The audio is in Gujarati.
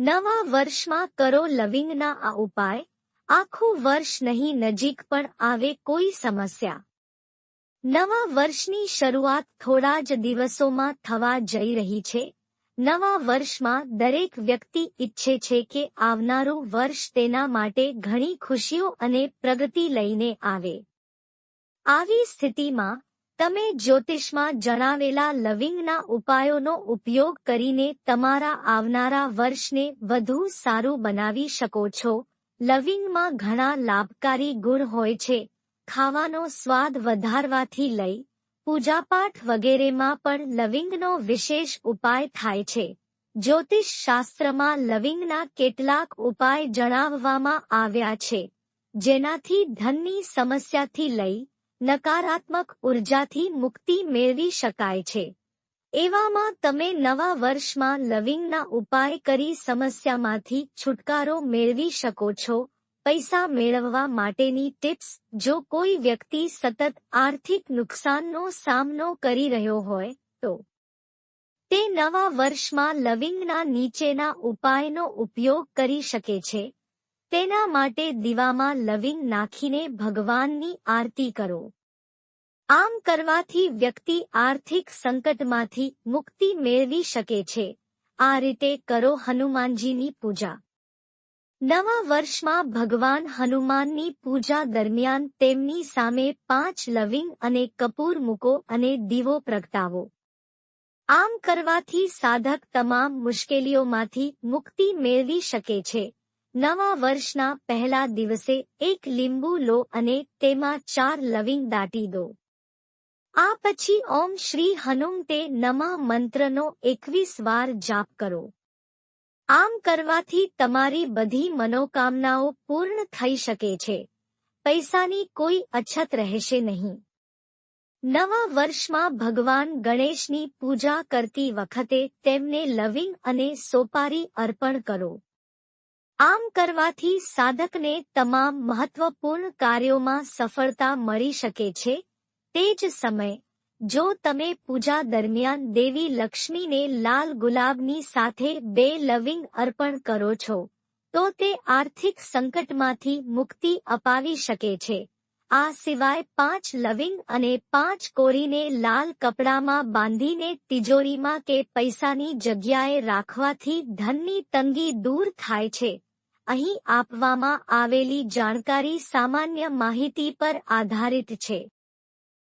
નવા વર્ષમાં કરો લવિંગના આ ઉપાય. આખું વર્ષ નહીં, નજીક પણ આવે કોઈ સમસ્યા. નવા વર્ષની શરૂઆત થોડા જ દિવસોમાં થવા જઈ રહી છે. નવા વર્ષમાં દરેક વ્યક્તિ ઈચ્છે છે કે આવનારું વર્ષ તેના માટે ઘણી ખુશીઓ અને પ્રગતિ લઈને આવે. આવી સ્થિતિમાં તમે જ્યોતિષમાં જણાવેલા લવિંગના ઉપાયોનો ઉપયોગ કરીને તમારા આવનારા વર્ષને વધુ સારું બનાવી શકો છો. લવિંગમાં ઘણા લાભકારી ગુણ હોય છે. ખાવાનો સ્વાદ વધારવાથી લઈ, પૂજાપાઠ વગેરેમાં પણ લવિંગનો વિશેષ ઉપાય થાય છે. જ્યોતિષ શાસ્ત્રમાં લવિંગના કેટલાક ઉપાય જણાવવામાં આવ્યા છે. જેનાથી ધનની સમસ્યાથી લઈ નકારાત્મક ઉર્જાથી મુક્તિ મેળવી શકાય છે. એવામાં તમે નવા વર્ષમાં લવિંગના ઉપાય કરી સમસ્યામાંથી છુટકારો મેળવી શકો છો. પૈસા મેળવવા માટેની ટિપ્સ, જો કોઈ વ્યક્તિ સતત આર્થિક નુકસાનનો સામનો કરી રહ્યો હોય, તો તે નવા વર્ષમાં લવિંગના નીચેના ઉપાયનો ઉપયોગ કરી શકે છે. તેના માટે દીવામાં લવિંગ નાખીને ભગવાનની આરતી કરો. આમ કરવાથી વ્યક્તિ આર્થિક સંકટમાંથી મુક્તિ મેળવી શકે છે. આ રીતે કરો હનુમાનજીની પૂજા. નવા વર્ષમાં ભગવાન હનુમાનની પૂજા દરમિયાન તેમની સામે પાંચ લવિંગ અને કપૂર મૂકો અને દીવો પ્રગટાવો. આમ કરવાથી સાધક તમામ મુશ્કેલીઓમાંથી મુક્તિ મેળવી શકે છે. નવા વર્ષના પહેલા દિવસે એક લીંબુ લો અને તેમાં ચાર લવિંગ દાટી દો. આ પછી ઓમ શ્રી હનુમ તે નમઃ મંત્રનો એકવીસ વાર જાપ કરો. આમ કરવાથી તમારી બધી મનોકામનાઓ પૂર્ણ થઈ શકે છે. પૈસાની કોઈ અછત રહેશે નહીં. નવા વર્ષમાં ભગવાન ગણેશની પૂજા કરતી વખતે તેમને લવિંગ અને સોપારી અર્પણ કરો. આમ કરવાથી સાધકને તમામ મહત્વપૂર્ણ કાર્યોમાં સફળતા મળી શકે છે. તે જ સમય, જો તમે પૂજા દરમિયાન દેવી લક્ષ્મીને લાલ ગુલાબની સાથે બે લવિંગ અર્પણ કરો છો, તો તે આર્થિક સંકટમાંથી મુક્તિ અપાવી શકે છે. આ સિવાય પાંચ લવિંગ અને પાંચ કોરીને લાલ કપડામાં બાંધીને તિજોરીમાં કે પૈસાની જગ્યાએ રાખવાથી ધનની તંગી દૂર થાય છે. અહીં આપવામાં આવેલી જાણકારી સામાન્ય માહિતી પર આધારિત છે.